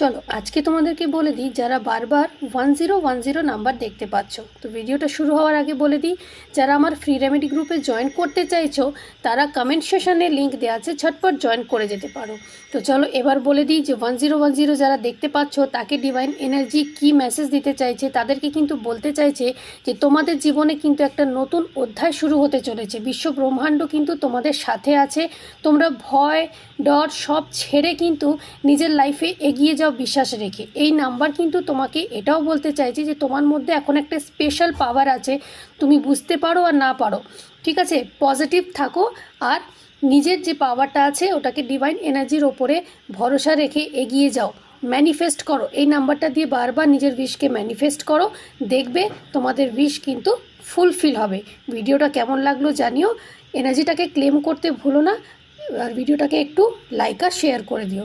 চলো, আজকে তোমাদেরকে বলে দিই, যারা বারবার one zero one zero number দেখতে পাচ্ছ, তো ভিডিওটা শুরু হওয়ার আগে বলে দিই, যারা আমার ফ্রি রেমেডি গ্রুপে জয়েন করতে চাইছো, তারা কমেন্ট সেশনে লিঙ্ক দেওয়া আছে, ঝটপট জয়েন করে যেতে পারো। তো চলো, এবার বলে দিই যে ওয়ান জিরো ওয়ান জিরো যারা দেখতে পাচ্ছ, তাকে ডিভাইন এনার্জি কি মেসেজ দিতে চাইছে, তাদেরকে কিন্তু বলতে চাইছে যে তোমাদের জীবনে কিন্তু একটা নতুন অধ্যায় শুরু হতে চলেছে। বিশ্ব ব্রহ্মাণ্ড কিন্তু তোমাদের সাথে আছে, তোমরা ভয়, ডর সব ছেড়ে কিন্তু নিজের লাইফে এগিয়ে যাও। বিশ্বাস রেখে। এই নাম্বার কিন্তু তোমাকে এটাও বলতে চাইছে যে তোমার মধ্যে এখন একটা স্পেশাল পাওয়ার আছে, তুমি বুঝতে পারো আর না পারো। ঠিক আছে? পজিটিভ থাকো আর নিজের যে পাওয়ারটা আছে, ওটাকে ডিভাইন এনার্জির ওপরে ভরসা রেখে এগিয়ে যাও। ম্যানিফেস্ট করো। এই নাম্বারটা দিয়ে বারবার নিজের উইশকে ম্যানিফেস্ট করো। দেখবে তোমাদের উইশ কিন্তু ফুলফিল হবে। ভিডিওটা কেমন লাগল জানিও। এনার্জিটাকে ক্লেম করতে ভুলো না। আর ভিডিওটাকে একটু লাইক আর শেয়ার করে দিও।